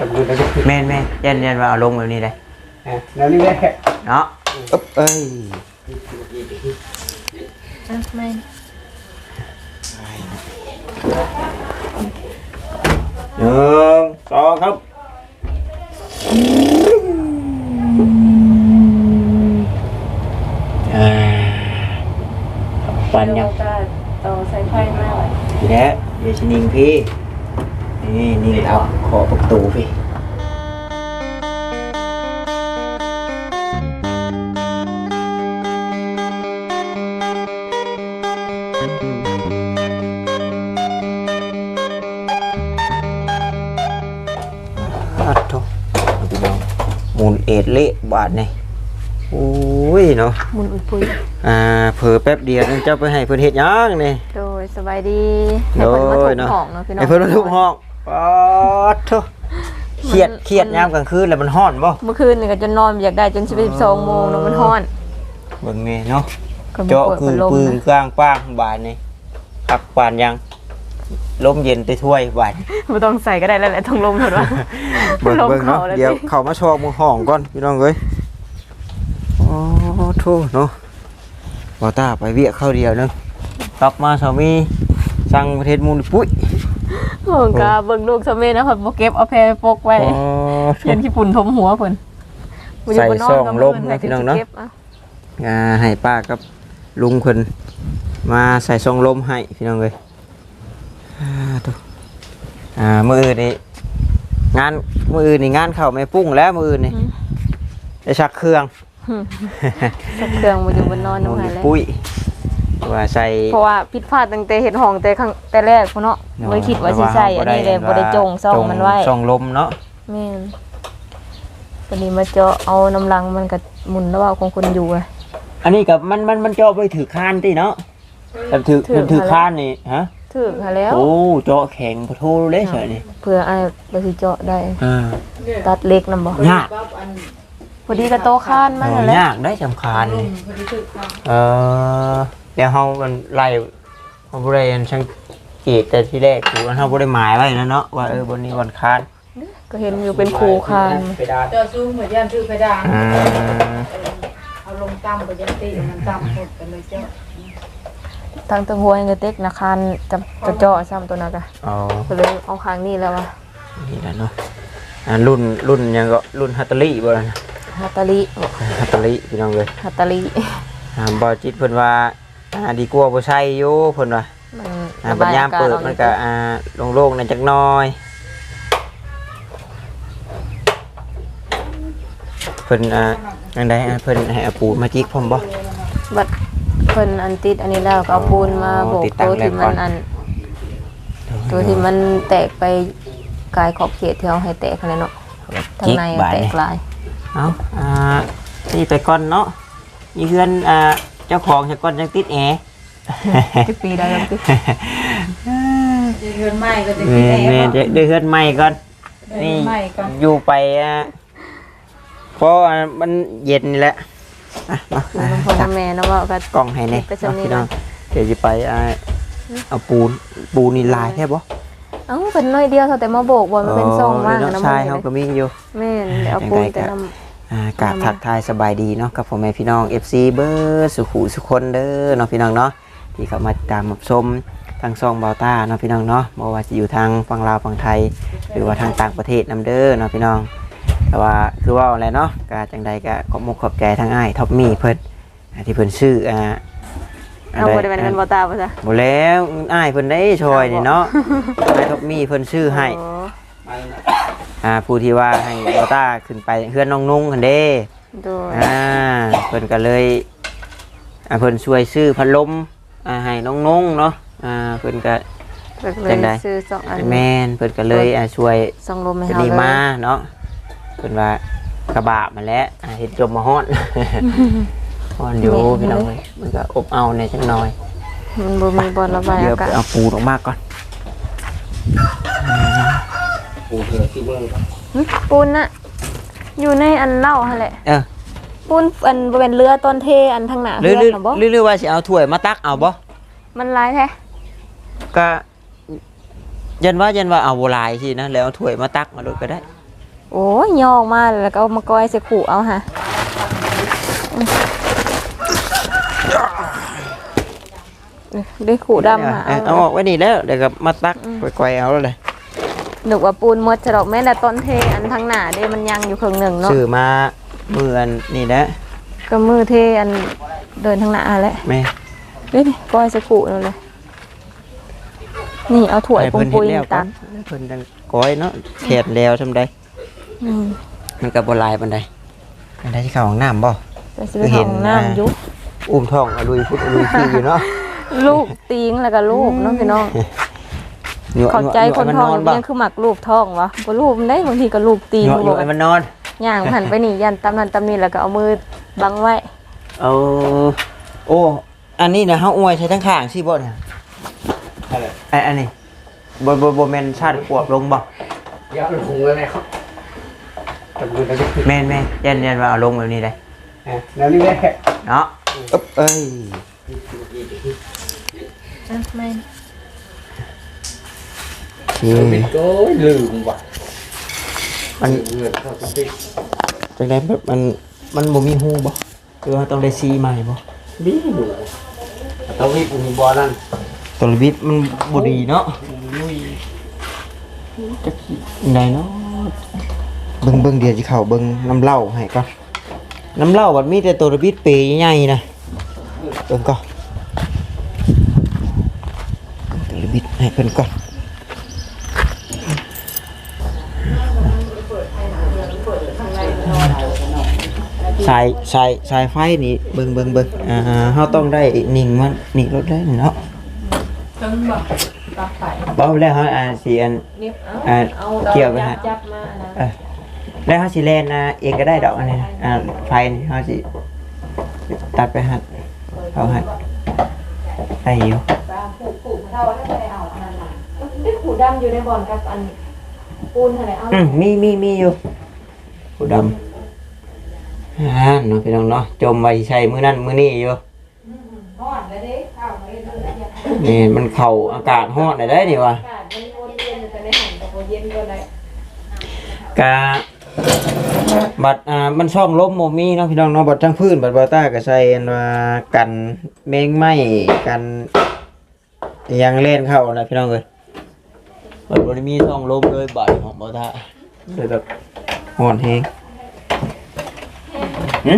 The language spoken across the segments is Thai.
จำดูได้ก็คือแม่นแม่นยันยันว่าเอาลงแบบนี้เลยอะแล้วนี่แหละเนาะอึ๊บเอ้ยอะไม่หนึ่งสองครับอ่าปันยังโอกาสต่อสายไฟมากเลยทีแล้วเดี๋ยวชนิงพี่ นี่นี่เอาขอประตูพี่อัดโถพี่น้องมูลเอ็ดเละบาทนี่โอ้ยเนาะมุนอุยปุยอ่าเผลอแป๊บเดียวนึงเจ้าไปให้เพิ่นเฮ็ดหยังนี่ โดยสบายดีให้โดเพิ่นมาถูยกเนาะห้องเนาะพี่น้องให้เพิ่นมาทุกห้อง ป๊อดโถเครียดเครียดยามกลางคืนแล้วมันร้อนบ่เมื่อคืนนี่ก็จนนอนอยากได้จน12โมงเนาะมันร้อนเบิ่งนี่เนาะก็บ่เจาะเปิดคืพัอดลมปืนนะกลางป้างบานนี่ปักปานยังลมเย็นไปถ้วยบานบ่ต้องใส่ก็ได้แล้วแหละต้องลมเถอะว่าเบิ่งลมเบิ่งเข้าเนาะแล้วเดี๋ยวเข้ามาชอมือห้องก่อนพี่น้องเอ้ยโอ้โถเนาะบ่ตาไปเวียกเข้าวเดียวนึงกลับมาสามีสั่งประเทศมูลปุ้ย โอ้กาเบิ่งลูกซะแม่นะเพิ่นบ่เก็บเอาแพรปกไว้อ๋อโถเห็นขี้ฝุ่นทมหัวเพิ่นบ่ยู่บนนใส่ซองก็ลมพิ่นะพี่น้องเนาะ ก็บออ่าให้ป้ากับลุงคนมาใส่ซองลมให้พี่น้องเลยอ่าตัวอ่ามืออื่นนี่งานมืออื่นนี่งานเข้าไม่ปุ้งแล้วมืออื่นนี่ได้ชักเครื่อง สักเครื่องบ่อยู่บนนอนมูนำลหาแล้วปุ้ย ว่าใส่ เพราะว่าผิดพลาดตั้งแต่เฮ็ดห้องแต่ครั้งแต่แรกพุ่นเนาะบ่ได้คิดว่าสิใส่อันนี้เลยบ่ได้จงซ่องมันไว้ซองลมเนาะแม่นวันนี้มาเจาะเอาน้ำลังมันก็หมุนแล้วเอาของคนอยู่อะอันนี้กับมันมันมันเจาะไปถือคานติเนาะแต่ถือถือมันถือมาแล้วคานนี่ฮะถึกหาแล้ว โอ้เจาะแข็งพะโทเลยเฉยนี่เพื่ออ้ายบ่สิเจาะได้อ่าตัดเล็กนำบ่ยากพอดีก็โตะข้านมาโอ้นั่นแหละยากได้สำคัญเออ เดี๋ยวเฮามันไล่เฮาบ่ได้อันช่างเกตแต่ที่แรกคือว่าเฮาบ่ได้หมายไว้นะเนาะว่าเออบนนี้วันคานก็เห็นอยู่เป็นครูคานไปดานเจอซูมเหมือนยันชื่อไปด่างอ่าเอาลงต่ำไปยันตีมันต่ำหมดกันเลยเจ้าทางตังหัวยังก็เต็กนะคานจะจะเจาะซ้ำตัวนั้นก็เอาก็เลยเอาข้างนี้แล้วว่ะนี่แหละเนาะอ่ารุ่นรุ่นหยังก็รุ่นฮัตเตอรี่บ่ล่ะนะฮัตตาลิฮัตเตอรี่พี่น้องเอ้ยฮัตตาลิอ่าบ่จิตเพิ่นว่า อ่าดีกว่าบ่ใช้อยู่เพิ่นว่ามันอ่าบัดยามเปิดมันก็อ่าโล่งๆหน่อยจักหน่อยเพิ่นอ่าอันใดอ่าเพิ่นให้เอาปูนมาจิกพร้อมบ่บัดเพิ่นอันติดอันนี้แล้วก็เอาปูนมาโบกติดตั้ตังวที่แล้วก่มัอนนอัน ตัวที่มันแตกไปกายขอบเขตที่เอาให้แตกอะไรเนาะทางจิกในบาดแตนี่กลายเอาอ่านี่ไปก่อนเนาะนี่เพื่อนอ่า เจ้าของจะก่อนยังติดแอร์ที่ปีได้แล้วพี่จะเงินใหม่ก็จะเมกินนเมนจะได้เพื่อนใหม่ก่อนนี่ใหม่ก่อนอยู่ไปอะเพราะอ่ามันเย็นนี่แหละอะมาอ่ามันพ่อจับแม่นะว่าก็กล่องให้เนี่ยไปสำนีพี่น้องนะเดี๋ยวจะไปอ่าเอาปูนปูนนี่ลายแค่บ่เอ้าเป็นน้อยเดียวเท่าแต่มาโบกว่ามันเป็นทรงมากเนาะนะใช่มันเขาก็มีอยู่แม่นเดี๋ยวเอาปูนแต่น้อ่า กราบทักทายสบายดีเนาะกับพ่อแม่พี่น้อง FC เบอร์สุขุสุคนเด้อเนาะพี่น้องเนาะที่เข้ามาตามรับชมทางซองเบาต้าเนาะพี่น้องเนาะบ่ว่าจะอยู่ทางฝั่งลาวฝั่งไทย หรือว่าทางต่างประเทศนํเด้อเนาะพี่น้อง แต่ว่าคือว่าอะไรเนาะก็จังใดก็ขอบมุกขอบใจทางอ้ายท็อปมี่เพิ่นอ่าที่เพิ่นชื่ออ่าำเอาบ่ได้เป็นเป็นบ่ตาบ่ซะบ่แล้วอ้ายเพิ่นได้ช่วยนี่เนาะอ้ายท็อปมี่เพิ่นชื่อให้โอ้อ่าผู้ที่ว่าให้เบาต้าขึ้นไปเพื่อนน้องนุ่งหั่นเด้โดยอ่าเพิ่นก็เลยอ่าเพิ่นช่วยซื้อพัดลมอ่าให้น้องนุ่งเนาะอ่าเพิ่นก็ก็เลจัยงใด ซื้อสองอันแม่นเพิ่นก็เลยอ่าช่วย สองลมให้เป็นเฮาดีเลยมาเนาะเพิ่นว่ากระบะมาแล้วอ่าเห็นจมมาฮ้อนฮ้อนอยู่พี่น้องเอ้ยมันก็อบเอาในจังหน่อยมันบ่มีบ่ระบายเดี๋ยวอาไปกาศเอาปูนออกมาก่อนปูเถือที่เบิ่ง หึปูนน่ะ อยู่ในอันเหล้าหั่นแหละ เออปูนอันบ่เป็นเรือต้นเทอันทางหน้าหรือเรืหรืออน่ะบ่หรือหรือว่าสิเอาถ้วยมาตักเอาบ่มันหลายแท้ก็ยันว่ายันว่าเอาโบราณสินะแล้วเอาถ้วยมาตักมาโดยก็ได้โอ้ยย่อออกมาแล้วก็เอามาก้อยใส่ขู่เอาฮะได้ขู่ดำหาเอาเอาออกไว้นี่แล้วเดี๋ยวก็มาตักไกวๆเอาแล้วเลย นึกว่าปูนหมดฉลอกแม่แต่ต้นเทอันทางหน้าเด้มันยังอยู่ครึ่งหนึ่งเนาะซื้อมาเมื่อนนี่แหละก็มือเทอันเดินทางหน้าแหละแม่เด้ดิก้อยใส่ขู่นั่นเลย นี่เอาถั่วให้ปุ้เพิ่งนปุเฮ็ยดแล้วก่อตันนเพิ่นดังก้อยเนาะเขียดแล้วทำได้อืมมันก็บ่หลายปานใดอันใดที่เข้าห้องน้ำบ่จะซื้อของน้ำยุบอุ้มท้องเอาลุยพุดเอาลุยขี้อยู่เนาะ ลูกตีงแล้วก็ลูกเน้องพี่น้องยั่ว เข้าใจยั่วคนให้มัท้องนอนบ่ยังคือหมักลูกท้องวะบ่ลูกมันได้บางทีก็ลูกตีนยั่วบ่ยั่วให้มันนอนย่างหันไปนี่ยันตำนันตำนี่แล้วก็เอามือบังไว้เอาโอ้ อันนี้นะเฮาอวยใช้ทั้งข้างสิบ่เนี่ยอะไรไอ้อันนี้บ่บ่บ่แม่นชาติขวบลงบ่ยาวลงแล้วไหมครับจำดูแล้วจะขึ้นแม่นแม่ยันยันว่าเอาลงแบบนี้ได้อะแล้วนี่แหละเนาะอึ๊บเอ้ยไม่ นี่มันก็ลืมว่ะมันเงินเข้าติ๊กจังไดแบบมันมันบ่มีหูบ่หรือว่าต้องได้ซีใหม่บ่ดีอยู่ต้องรีบอุ่นบอนั่นตัวบิดมันบ่ดีเนาะจักไดเนาะเบิ่งเบิ่งเดี๋ยวสิเข้าเบิ่งน้ำเหล้าให้ก่อนน้ำเหล้าบัดมีแต่ตัวระบิดเปยใหญ่นะเบิ่งก่อนตัวระบิดให้เพิ่นก่อน สายสายสายไฟนี่เบิ่งเบิ่งเบิ่งอ่าเฮาต้องได้นิ่งมันนี่รถได้เนาะถึงบอกตักไปบ่แล้วเฮาอ่าสิอันนิบอ่าเกี่ยวไปฮะจับมานะเออแล้วเฮาสิแล่นอ่าเองก็ได้ดอกอันนี้นะอ่าไฟนี่เฮาสิตัดไปหัดเอาหัดได้อยู่ได้ขู่ดำอยู่ในบ่อนกับอันปูนอะไรเอาอืมมีมีมีอยู่ผู้ดำ อ่าเนาะพี่น้องเนาะจมไว้ใช้มื้อนั้นมื้อนี้อยู่นี่มันเข้าอากาศร้อนได้ได้นี่ว่ะอากาศมันวนเย็นอยู่แต่ในหันแต่พอเย็นก็ได้กาบัดอ่ามันช่องลมโมมีเนาะพี่น้องเนาะบัดทั้งพื้นบัดบาต้าก็ใส่อันว่ากันแมงไหม้กันอิหยังเล่นเข้านะพี่น้องเอ้ยบัดบ่ได้มีช่องลมเลยบัดของบาต้าเลยแบบห่อนแฮง หึ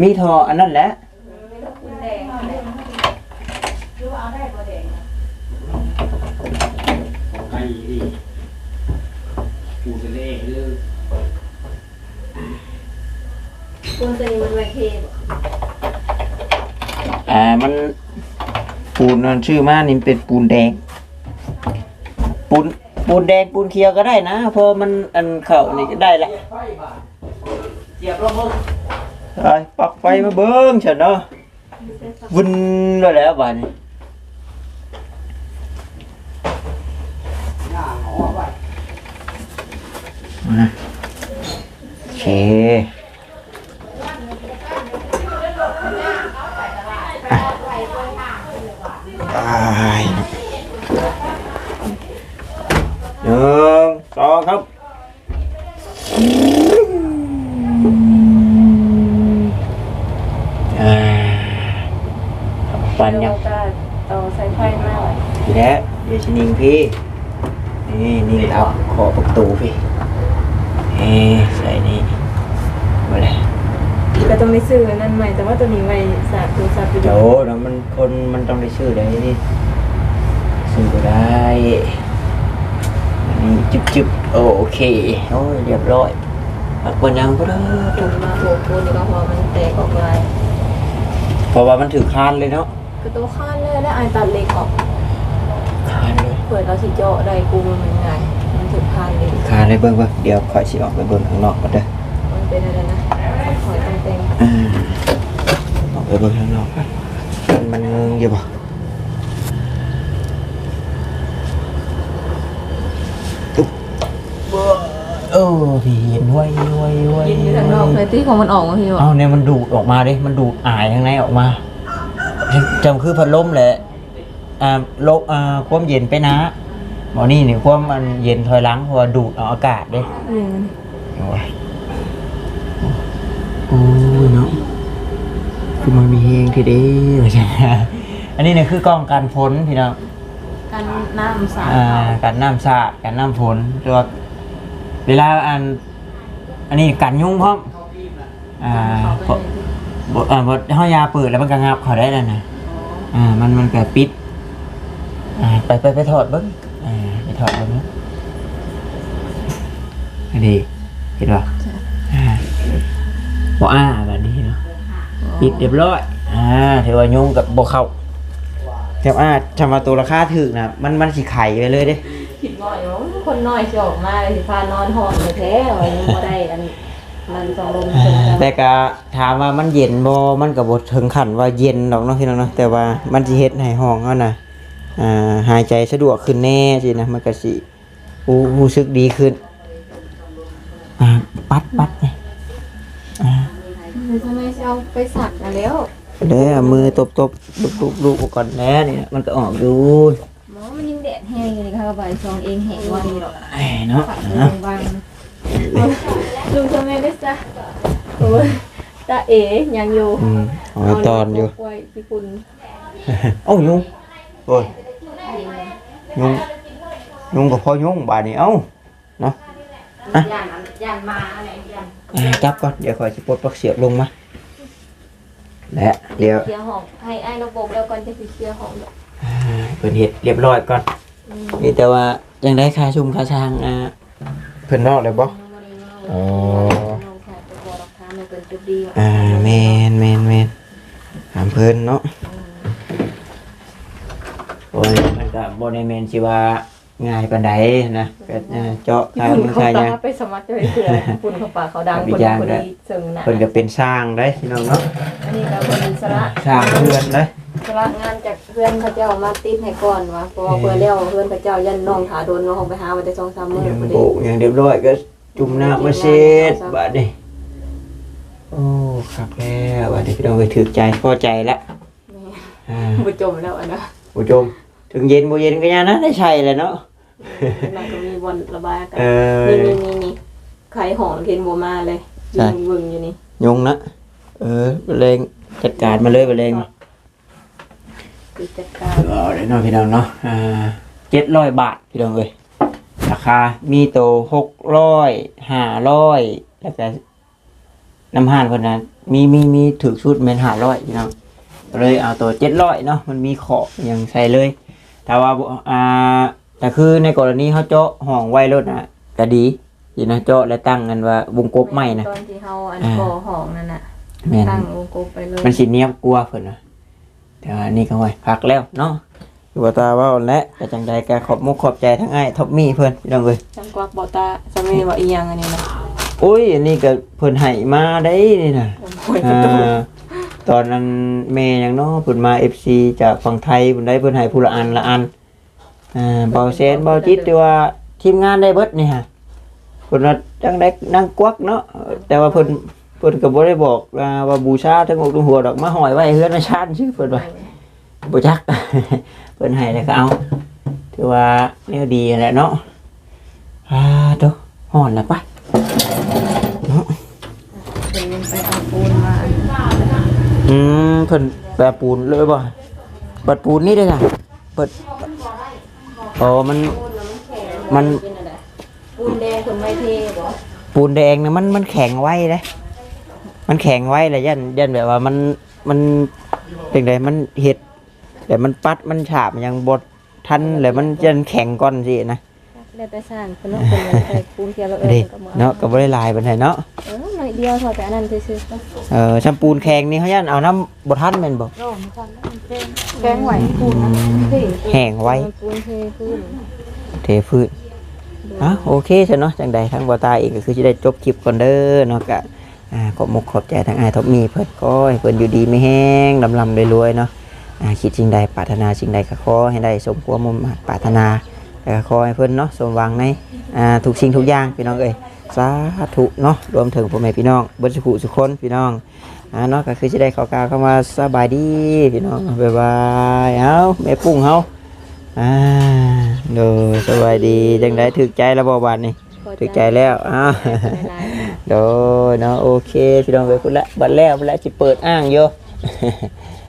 มีทออันนั้นแหละไอ้ดีกูจะเล่เรื่องปูนตัวนี้มันไวเคบอ่ามันปูนนั่นชื่อมานี่เป็นปูนแดง ปูนปูนแดงปูนเขียวก็ได้นะเพอมันอันเข้านี่ก็ได้ละ เหยียบลงมือไอ้ปักไฟมาเบิ้งฉันเนาะวุ่นแล้วแหล้วบ้านนี้หน้าหอไว้ นะโอเคอะไปหนึ่งสองครับอ่าปันยัง ก็ต่อสายไฟมาไว้ ทีแล้วเดี๋ยวชินิงพี่ นี่นี่ครับขอประตูพี่เอ้ใส่นี่มาเลยก็ต้องได้ซื้อนั่นใหม่ แต่ว่าตัวนี้ไว้สากตัวซับอยู่โจนะมันคนมันต้องได้ชื่อได้นี่ชื่อก็ได้อันนี้จุ๊บจุ๊บโอเคโอ้ยเรียบร้อยปักบนยังก็ได้ปูนมาโบกปูนนี่ก็พอมันแตกออกลายเพราะว่ามันถือคานเลยเนาะก็ตัวข้านเลยแล้วไอตัดเหล็กออกคาน เลยเปิดเราสิเจาะได้กูมันเป็นไงมันถึงข้านเลยคานเลยเบิ่งเบิ่งเดี๋ยวขอยสิออกไปเบิ่งข้างนอกก่อนเด้อมันเป็นอะไรนะคอยตั้งเต็มอ่าออกไปเบิ่งข้างนอกก่อนมันมันงงอยู่บ่ตุ๊บเออพี่เห็นไว้ไว้ไว้ยินอยู่ทางนอกเลยที่ของมันออกมาพี่บอกเอาเนี่ยมันดูดออกมาดิมันดูดอายข้างในออกมาจำคือพัดลมแหละ อ่าลบอ่าความเย็นไปนะหมอนี่นี่ความมันเย็นถอยหลังเพราะว่าดูดเอาอากาศเด้อืมโอ้ยโอ้ยเนาะคือมันมีเฮงทีเดียวใช่ไหมอันนี้เนี่ยคือกล้องการฝนพี่น้องกันน้ำสาดอ่าการน้ำสาดการน้ำฝนตัวาเวลาอันอันนี้กันยุงพร้อมอ่าเพราะบอ่าบทห้อยาเปิดแล้วมันก็งับเขาได้แล้วนะอ่ามันมันก็ปิดอ่า ไปไปไปถอดเบิ้งอ่าไปถอดเบิ้งนะอันนี้เห็นป่ะอ่าบ่อ้าแบบนี้เนาะปิดเรียบร้อยอ่าถือว่ายุงกับบ่เข้าแต่ว่าชำว่าตัวราคาถึกนะมันมันสิไข่ไปเลยเด้คิดน้อยว่าคนน้อยสิออกมาเลยสิพานอนห้องเลยแท้ว่ายังบ่ได้อันมันสองลมเพิ่นกันแต่ก็ถามว่ามันเย็นบ่มันก็บ่ถึงขั้นว่าเย็นดอกเนาะพี่น้องเนาะแต่ว่ามันสิเฮ็ดให้ห้องเฮาน่ะอ่า หายใจสะดวกขึ้นแน่สินะมันก็สิรู้รู้สึกดีขึ้นอ่าปัดปัดนี่อ่าทำไมสิเอาไปสักนะแล้วเด้อเอามือตบตบลูกลูกลูกก่อนแน่นี่มันก็ออกอยู่หมอมันยังแดดแห้งอยู่นี่ค่ะบ่ายสองเองแห้งวันนี้หรอกไอ้เนาะฝันเนาะบางลุงทำไมได้จ้ะโอ้ยตาเอ๋ยังอยู่อืมเอาไว้ตอนอยู่ไว้พี่คุณเอ้ายุง โอ้ยยุงยุงก็พอยุงบาดนี้เอ้าเนาะย่านย่านมาอะไรย่านอ่าจับก่อนเดี๋ยวขอยสิปลดปลักเสียบลงมาและเดี๋ยวเคลียร์ห้องให้ไอ้ระบบแล้วก่อนจะไปเคลียร์ห้องเดี๋ยวอ่าเพิ่นเฮ็ดเรียบร้อยก่อนอืมมีแต่ว่ายังได้ค่าชุมค่าชางอ่าเพิ่นรอดเลยบ่ อ๋อ น้องชายไปบอกราคามันเป็นจุดดีอ่าแมนแมนแมนถามเพิ่นเนาะอ้ยมัน ก็บ่ได้แม่นสิว่าง่ายปานใดนะก็อ่าเจาะทางคุณมือเขาทางหตายัง ไปสมัครจะไปเผื่อคุณเขาป่าเขาดังมีคนอย่างคนด้วยนี้ซึ่งนะเพิ่นก็เป็นสร้างได้พี่น้องเนาะอันนี้ก็เป็นสระสร้างเรือนได้สระงานจากเพื่อนพระเจ้ามาติดให้ก่อนวะเพราะว่าเพื่อนเลี้ยวเพื่อนพระเจ้ายันน้องถาโดนเราคงไปหาวันแต่สองสามมื้อยังพอดีโบกอย่างเรียบร้อยก็จุ่มน้ำมาเช็ดบาดนี้โอ้ครับแล้วบาดนี้พี่น้องไปถือใจพอใจแล้วอ่า บุจมแล้วอันนะผู้ชม ถึงเย็นบ่เย็นก็ยังนะได้ใช่เลยเนาะมันก็มีบอลระบายอากาเอศอนี่นี่นี่นี่ไข่หอมเห็นบัวมาเลยใช่ ยิงวึงอยู่นี่ยุงนะเออไปเลงจัดการมาเลยไปเลงคือจัดการเอาได้เนาะพี่น้องเนาะอ่าเจ็ดร้อยบาทพี่น้องเอ้ยราคามีโตหกร้อยห้าร้อยแล้วก็น้ำห่านคนนั้นมีมีมีถือชุดเมนห้าร้อยพี่น้องก็เลยเอาตัวเจ็ดร้อยเนาะมันมีขอบอย่างใส่เลย แต่ว่าบ่อ่าแต่คือในกรณีเขาเจาะห้องไว้รถนะก็ดีดีนะเจาะและตั้งกันว่าวงกบไม่นะตอนที่เฮาอันอ่าก่อหอมนั่นน่ะแม่นตั้งวงกลมไปเลยมันสิเนียบกลัวเพิ่นนะแต่ว่านี่ก็ไว้พักแล้วเนาะอยู่ว่าตาว่าอ่อนและแต่จังใดก็ขอบมุกขอบใจทั้งอ้ายท็อปมี่เพิ่นพี่น้องเอ้ยจังกวักบ่ตาจะไม่ว่าอีหยังอันนี้นะโอ้ยอันนี้ก็เพิ่นให้มาได้นี่น่ะโอ้ยประอ่า ตูตอนนั้นแม่ยังเนาะเพิ่นมา FC จากฝั่งไทยเพิ่นได้เพิ่นให้ผู้ละอันละอันอ่าเบาแสนเบาจิตที่ว่าทีมงานได้เบิดนี่ฮะเพิ่นว่าจังไดนั่งกวักเนาะแต่ว่าเพิ่นเพิ่นก็บ่ได้บอกว่าว่าบูชาทั้งอกทั้งหัวดอกมาห้อยไว้เฮือนมาชานชื่อเพิ่นว่าบ่จักเพิ่นให้แล้วก็เอาถือว่าแนวดีแหละเนาะอ่าโตฮ้อนแล้วไปเป็นเงินไปเอาปูนมา อืมเพิ่นแปรปูนเลยบ่เปิดปูนนี่ได้จ้ะเปิดอ๋อมัน มัน ปูนแดงคนไม่เท่บ่ปูนแดงเนี่ยมันมันแข็งไว้เลยมันแข็งไว้เลยยันยันแบบว่ามันมันเป็นไงมันเห็ดแต่มันปัดมันฉาบมันยังบดทันเลยมันยันแข็งก่อนสินะแล้วแต่สร้างเพิ่นเนาะเพิ่นเอาใส่ปูนเทียบแล้วเออดิก็มาเนาะก็บ่ได้ลายปานใดเนาะเออ หน่อยเดียวเท่าแต่อันนั้นซื่อๆก็เออชัมปูนแข็งนี่เขายันเอาน้ำบ่ทันแม่นบ่แกงไหวปูนนะเท่แห้งไว้ปูนเท่ขึ้นเทพื้นอะโอเคซะเนาะจังใดทั้งบ่ตายเองก็คือสิได้จบคลิปก่อนเด้อเนาะก็อ่าขอบมกขอบใจทั้งอ้ายท็อปมีเพิ่นก็ให้เพิ่นอยู่ดีไม่แห้งลำลำรวยๆเนาะอ่าคิดสิ่งใดปรารถนาสิ่งใดก็ขอให้ได้สมความมุ่งมั่นปรารถนาแล้วก็ขอให้เพิ่นเนาะสมหวังในอ่าทุกสิ่งทุกอย่างพี่น้องเอ้ย สาธุเนาะรวมถึงพ่อแม่พี่น้องบรรสุสุขคนพี่น้องอ่าเนาะก็คือจะได้ข่าวกาวเข้ามาสบายดีพี่น้องบ๊ายบายเอาแม่ปุ้งเฮาอ่าดูสบายดีจังได้ถือใจแล้วบ่บาดนี่ถือใจแล้วอ้าดูเนาะโอเคพี่น้องไปพุ่นละบัดแล้วบัดแล้วจะเปิดอ้างโย